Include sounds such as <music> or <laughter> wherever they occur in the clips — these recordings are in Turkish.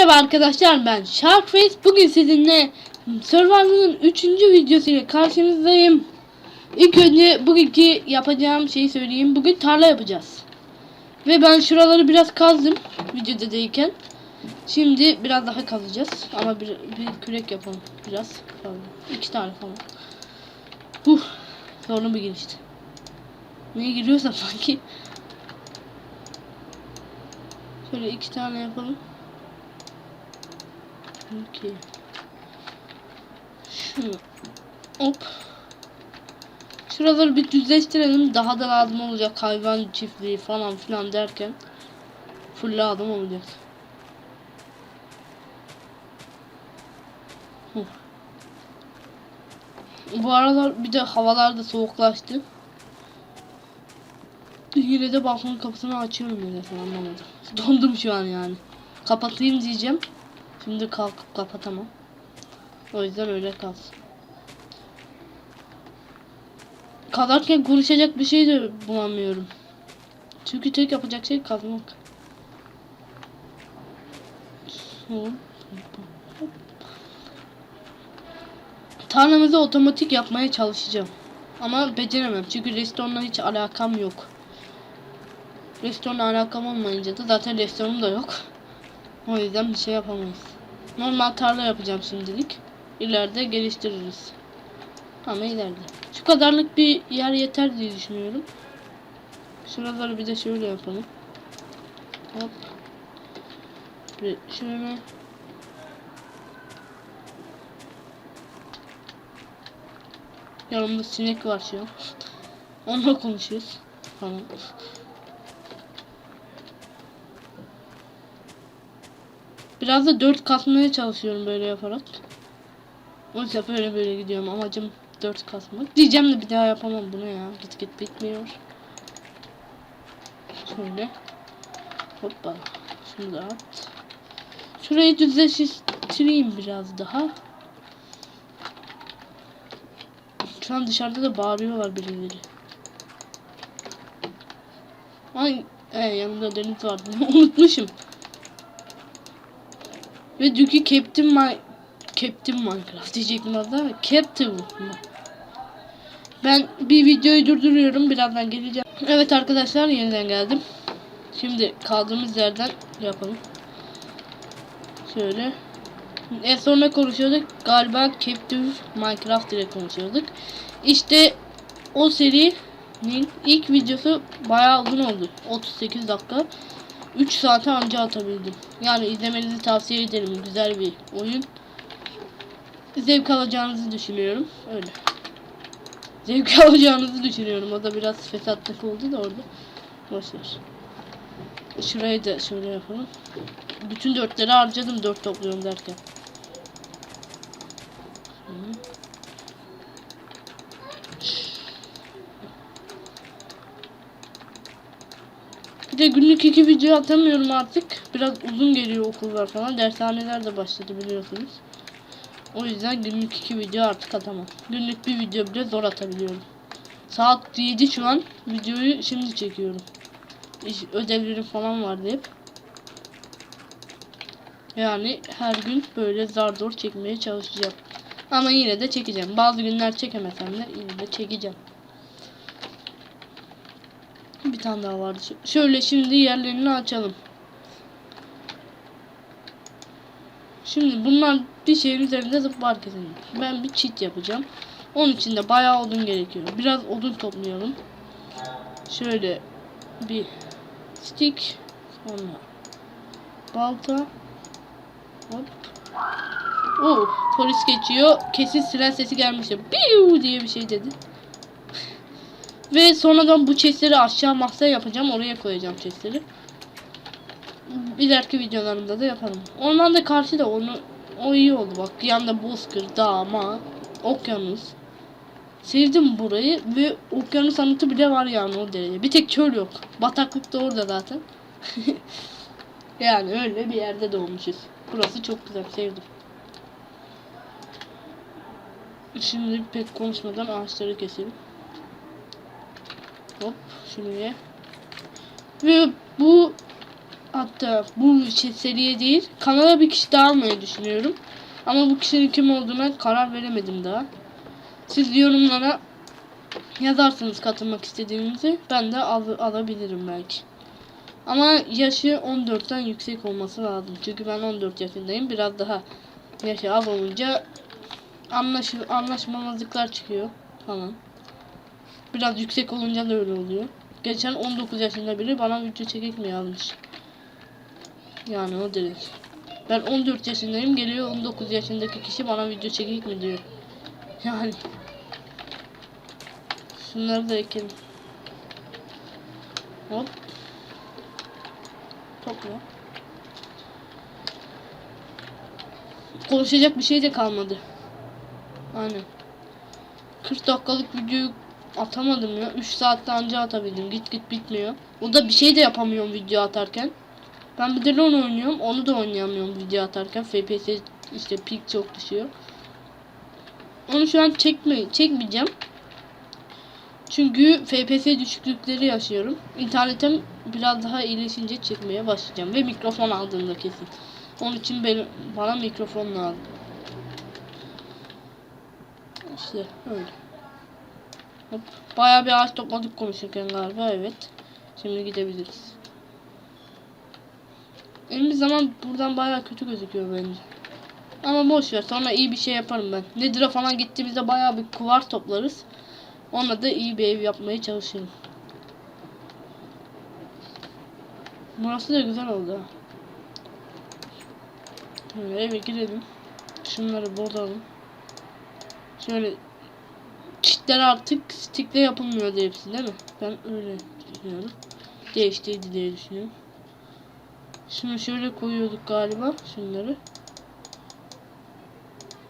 Merhaba arkadaşlar ben Sharkface. Bugün sizinle Survivor'ın 3. videosuyla karşınızdayım. İlk önce bugünkü yapacağım şeyi söyleyeyim. Bugün tarla yapacağız. Ve ben şuraları biraz kazdım videoda değilken. Şimdi biraz daha kazacağız. Ama bir, bir kürek yapalım. Biraz fazla. İki tane falan. Huh. Sonra bir gelişti. Neye giriyorsam sanki. Şöyle iki tane yapalım. Okey. Şunu. Hop. Şuraları bir düzleştirelim. Daha da lazım olacak hayvan çiftliği falan filan derken. Full lazım olacak. Bu aralar bir de havalar da soğuklaştı. Yine de balkon kapısını açıyorum neden anlamadım. <laughs> Dondum şu an yani. Kapatayım diyeceğim. Şimdi kalkıp kapatamam. O yüzden öyle kalsın. Kazarken konuşacak bir şey de bulamıyorum. Çünkü tek yapacak şey kazmak. Tarlamızı otomatik yapmaya çalışacağım. Ama beceremem çünkü restoranla hiç alakam yok. Restoranla alakam olmayınca da zaten restoranım da yok. O yüzden bir şey yapamayız. Normal tarla yapacağım şimdilik. İleride geliştiririz. Ama ileride. Şu kadarlık bir yer yeter diye düşünüyorum. Şuraları bir de şöyle yapalım. Hop. Bir şöyle. Yanımda sinek var şu an. <laughs> Onunla konuşuyoruz. Falan. Biraz da 4 kasmaya çalışıyorum böyle yaparak. O yüzden böyle böyle gidiyorum. Amacım 4 kasmak. Diyeceğim de bir daha yapamam bunu ya. Git git bitmiyor. Şöyle. Hoppa. Şunu da at. Şurayı düzleştireyim biraz daha. Şu an dışarıda da bağırıyorlar birileri. Ay, e, yanımda deniz vardı. <laughs> Unutmuşum. Ve dünkü Captain My Captain Minecraft diyecektim daha. Captain Ben bir videoyu durduruyorum. Birazdan geleceğim. Evet arkadaşlar yeniden geldim. Şimdi kaldığımız yerden yapalım. Şöyle. En son ne konuşuyorduk? Galiba Captain Minecraft ile konuşuyorduk. İşte o serinin ilk videosu bayağı uzun oldu. 38 dakika. 3 saate anca atabildim. Yani izlemenizi tavsiye ederim. Güzel bir oyun. Zevk alacağınızı düşünüyorum. Öyle. Zevk <laughs> alacağınızı düşünüyorum. O da biraz fesatlık oldu da orada. Boşver. Şurayı da şöyle yapalım. Bütün dörtleri harcadım dört topluyorum derken. Bir de günlük iki video atamıyorum artık. Biraz uzun geliyor okullar falan. Dershaneler de başladı biliyorsunuz. O yüzden günlük iki video artık atamam. Günlük bir video bile zor atabiliyorum. Saat 7 şu an. Videoyu şimdi çekiyorum. İş, ödevlerim falan vardı hep. Yani her gün böyle zar zor çekmeye çalışacağım. Ama yine de çekeceğim. Bazı günler çekemesem de yine de çekeceğim. Tane daha vardı. Şöyle şimdi yerlerini açalım. Şimdi bunlar bir şeyin üzerinde zıplarken ben bir çit yapacağım. Onun için de bayağı odun gerekiyor. Biraz odun toplayalım. Şöyle bir stick sonra balta hop Oh, polis geçiyor. Kesin siren sesi gelmişti. Biu diye bir şey dedi. Ve sonradan bu chestleri aşağı mahzen yapacağım. Oraya koyacağım chestleri. İleriki videolarımda da yaparım. Ondan da karşı da onu o iyi oldu bak. Yanında bozkır, dağ, ma, okyanus. Sevdim burayı ve okyanus anıtı bile var yani o derece. Bir tek çöl yok. Bataklık da orada zaten. <laughs> yani öyle bir yerde doğmuşuz. Burası çok güzel sevdim. Şimdi pek konuşmadan ağaçları keselim. Hop şunu ye. Ve bu hatta bu seriye değil kanala bir kişi daha almayı düşünüyorum. Ama bu kişinin kim olduğuna karar veremedim daha. Siz yorumlara yazarsınız katılmak istediğinizi ben de al alabilirim belki. Ama yaşı 14'ten yüksek olması lazım. Çünkü ben 14 yaşındayım. Biraz daha yaşı az olunca anlaş anlaşmamazlıklar çıkıyor falan. Biraz yüksek olunca da öyle oluyor. Geçen 19 yaşında biri bana video çekik mi yazmış. Yani o direkt. Ben 14 yaşındayım geliyor 19 yaşındaki kişi bana video çekik mi diyor. <laughs> Yani. Şunları da ekelim. Hop. Topla. Konuşacak bir şey de kalmadı. Aynen. 40 dakikalık videoyu atamadım ya. 3 saatte anca atabildim. Git git bitmiyor. O da bir şey de yapamıyorum video atarken. Ben bir de oynuyorum. Onu da oynayamıyorum video atarken. FPS işte pik çok düşüyor. Onu şu an çekme çekmeyeceğim. Çünkü FPS düşüklükleri yaşıyorum. İnternetim biraz daha iyileşince çekmeye başlayacağım. Ve mikrofon aldığımda kesin. Onun için benim, bana mikrofon lazım. İşte öyle. Hop. Bayağı bir ağaç topladık konuşurken galiba evet. Şimdi gidebiliriz. Benim zaman buradan bayağı kötü gözüküyor bence. Ama boş ver sonra iyi bir şey yaparım ben. Nedir'e falan gittiğimizde bayağı bir kuvar toplarız. Onunla da iyi bir ev yapmaya çalışırım. Burası da güzel oldu. Böyle eve girelim. Şunları bozalım. Şöyle çitler artık stickle yapılmıyordu hepsi değil mi? Ben öyle düşünüyorum. Değiştiydi diye düşünüyorum. Şunu şöyle koyuyorduk galiba. Şunları.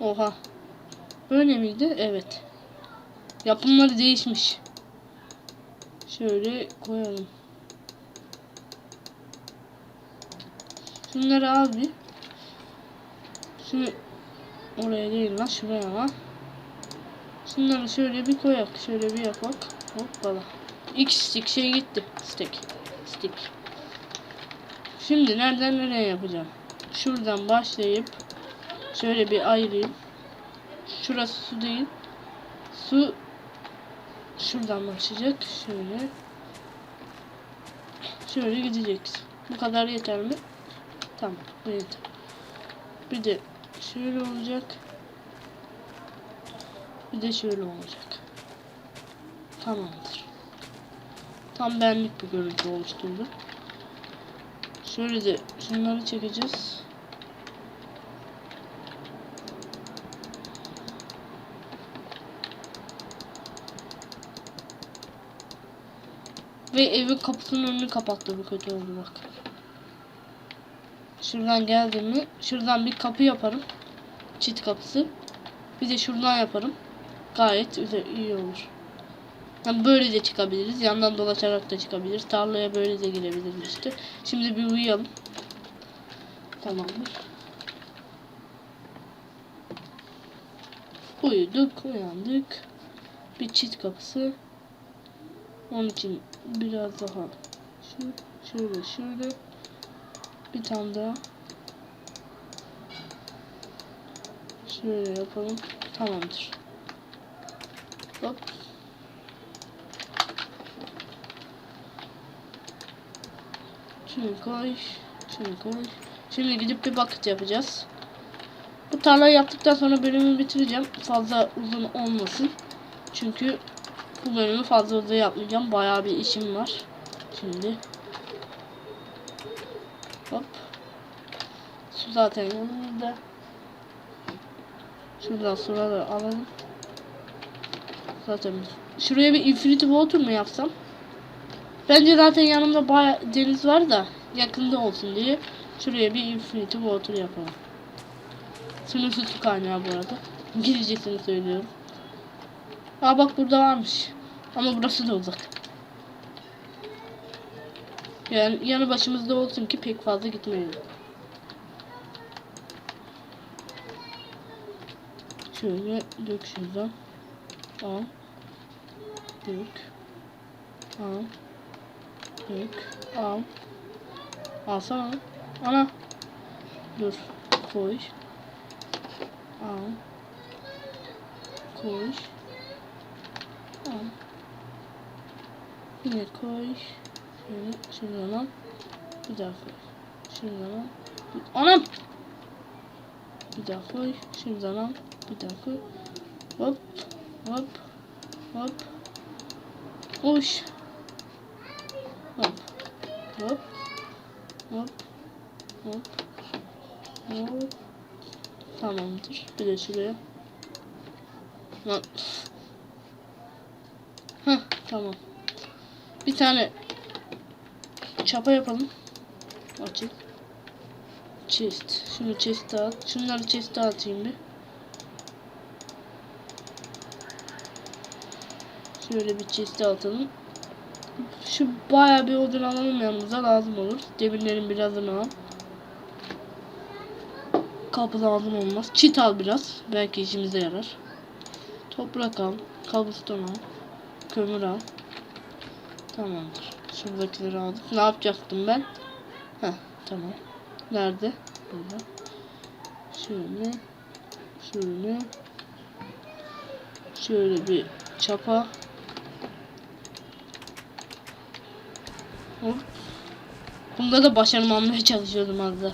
Oha. Böyle miydi? Evet. Yapımları değişmiş. Şöyle koyalım. Şunları al bir. Şunu oraya değil lan şuraya lan. Şunları şöyle bir koyak. Şöyle bir yapak. Hoppala. X stick şey gitti. Stick. Stick. Şimdi nereden nereye yapacağım? Şuradan başlayıp şöyle bir ayırayım. Şurası su değil. Su şuradan başlayacak. Şöyle. Şöyle gidecek. Bu kadar yeter mi? Tamam. Bu yeter. Bir de şöyle olacak. Bir de şöyle olacak. Tamamdır. Tam benlik bir görüntü oluşturdu. Şöyle de şunları çekeceğiz. Ve evin kapısının önünü kapattı bu kötü oldu bak. Şuradan geldim mi? Şuradan bir kapı yaparım. Çit kapısı. Bir de şuradan yaparım. Gayet iyi olur. Yani böyle de çıkabiliriz. Yandan dolaşarak da çıkabiliriz. Tarlaya böyle de girebiliriz işte. Şimdi bir uyuyalım. Tamamdır. Uyuduk, uyandık. Bir çit kapısı. Onun için biraz daha şu şöyle şöyle bir tane daha şöyle yapalım. Tamamdır. Hop. Şunu koy. Şunu koy. Şimdi gidip bir bucket yapacağız. Bu tarlayı yaptıktan sonra bölümü bitireceğim. Fazla uzun olmasın. Çünkü bu bölümü fazla uzun yapmayacağım. Bayağı bir işim var. Şimdi. Hop. Su zaten yanımızda. Şuradan suları alalım. Zaten şuraya bir infinity water mı yapsam? Bence zaten yanımda baya deniz var da yakında olsun diye şuraya bir infinity water yapalım. Sınırsız su kaynağı bu arada. İngilizcesini söylüyorum. Aa bak burada varmış. Ama burası da uzak. Yani yanı başımızda olsun ki pek fazla gitmeyelim. Şöyle dök şuradan. Al. Dök. Al. Dök. Al. Alsana. Ana. Dur. Koy. Al. Koy. Al. Yine koy. Şöyle şuradan al. Bir daha koy. Al. Bir- Anam! Bir daha koy. Şuradan al. Bir daha koy. Hop. Hop. Hop. Koş. Hop. Hop. Hop. Hop. Hop. Tamamdır. Bir de şuraya. Lan. Heh, tamam. Bir tane çapa yapalım. Açık. Chest. Şunu chest'e at. Şunları chest'e atayım bir. Şöyle bir chest'e atalım. Şu bayağı bir odun alalım yanımıza lazım olur. Demirlerin birazını al. Kapı lazım olmaz. Çit al biraz. Belki işimize yarar. Toprak al. Kabuston al. Kömür al. Tamamdır. Şuradakileri aldık. Ne yapacaktım ben? Heh tamam. Nerede? Burada. Şöyle. Şöyle. Şöyle bir çapa. Bunda da başarım almaya <laughs> çalışıyordum az da.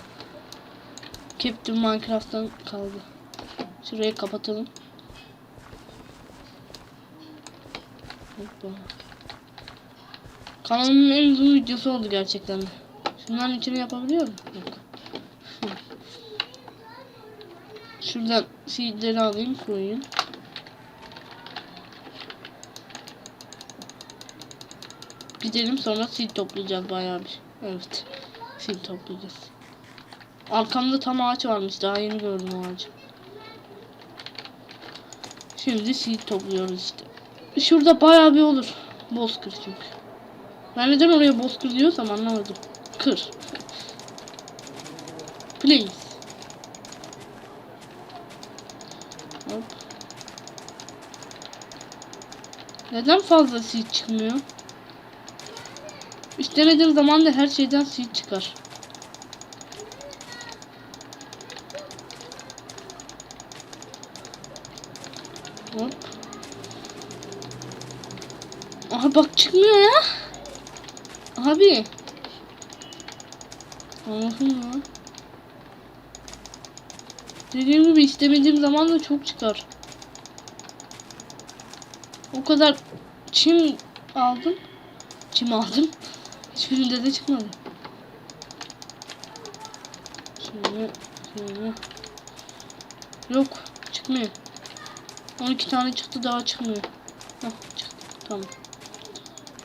Captain Minecraft'tan kaldı. Şurayı kapatalım. Kanalımın en uzun videosu oldu gerçekten. Şunların içini yapabiliyor muyum? Şuradan seedleri alayım koyayım. Gidelim sonra seed toplayacağız bayağı bir. Evet. Seed toplayacağız. Arkamda tam ağaç varmış. Daha yeni gördüm o ağacı. Şimdi seed topluyoruz işte. Şurada bayağı bir olur. Bozkır çünkü. Ben neden oraya bozkır diyorsam anlamadım. Kır. Please. Hop. Neden fazla seed çıkmıyor? Hiç denediğim zaman da her şeyden seed çıkar. Hop. Aha bak çıkmıyor ya. Abi. Allah'ım ya. Dediğim gibi istemediğim zaman da çok çıkar. O kadar çim aldım. Çim aldım. Hiçbirinde de çıkmadı. Şöyle, şöyle. Yok, çıkmıyor. 12 tane çıktı daha çıkmıyor. Hah, çıktı. Tamam.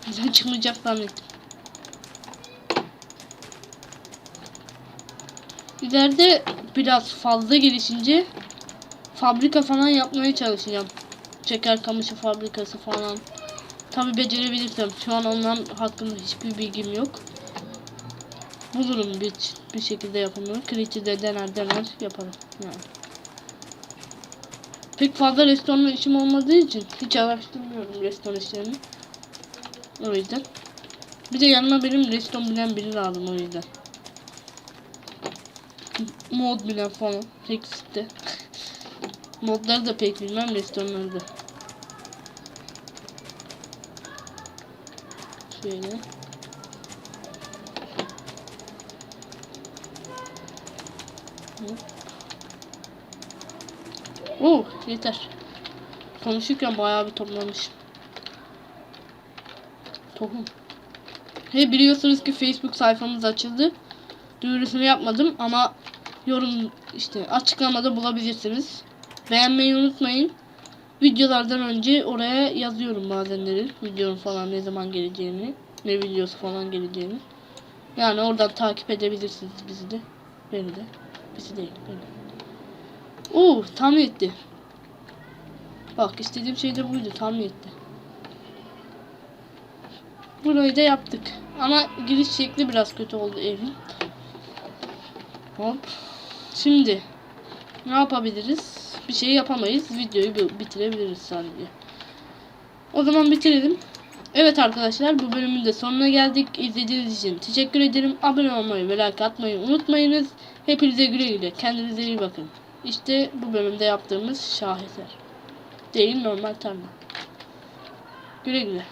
Bizden çıkmayacak zannettim. İleride biraz fazla gelişince fabrika falan yapmaya çalışacağım. Şeker kamışı fabrikası falan. Tabi becerebilirsem. Şu an onların hakkında hiçbir bilgim yok. Bulurum bir, bir şekilde yapımını. Creature'de dener dener yaparım. Yani. Pek fazla restoran işim olmadığı için hiç araştırmıyorum restoran işlerini. O yüzden. Bir de yanıma benim restoran bilen biri lazım o yüzden. Mod bilen falan. Hexit'te. <laughs> Modları da pek bilmem restoranları da. Şöyle. Oo yeter. Konuşurken bayağı bir toplamış. Tohum. He biliyorsunuz ki Facebook sayfamız açıldı. Duyurusunu yapmadım ama yorum işte açıklamada bulabilirsiniz. Beğenmeyi unutmayın. Videolardan önce oraya yazıyorum bazenleri. Videonun falan ne zaman geleceğini. Ne videosu falan geleceğini. Yani oradan takip edebilirsiniz bizi de. Beni de. Bizi değil. Beni. Oo tam etti. Bak istediğim şey de buydu. Tam etti. Burayı da yaptık. Ama giriş şekli biraz kötü oldu evin. Hop. Şimdi ne yapabiliriz? Bir şey yapamayız. Videoyu bi- bitirebiliriz sadece. O zaman bitirelim. Evet arkadaşlar bu bölümün de sonuna geldik. İzlediğiniz için teşekkür ederim. Abone olmayı ve like atmayı unutmayınız. Hepinize güle güle. Kendinize iyi bakın. İşte bu bölümde yaptığımız şaheser. Değil normal tarla. Güle güle.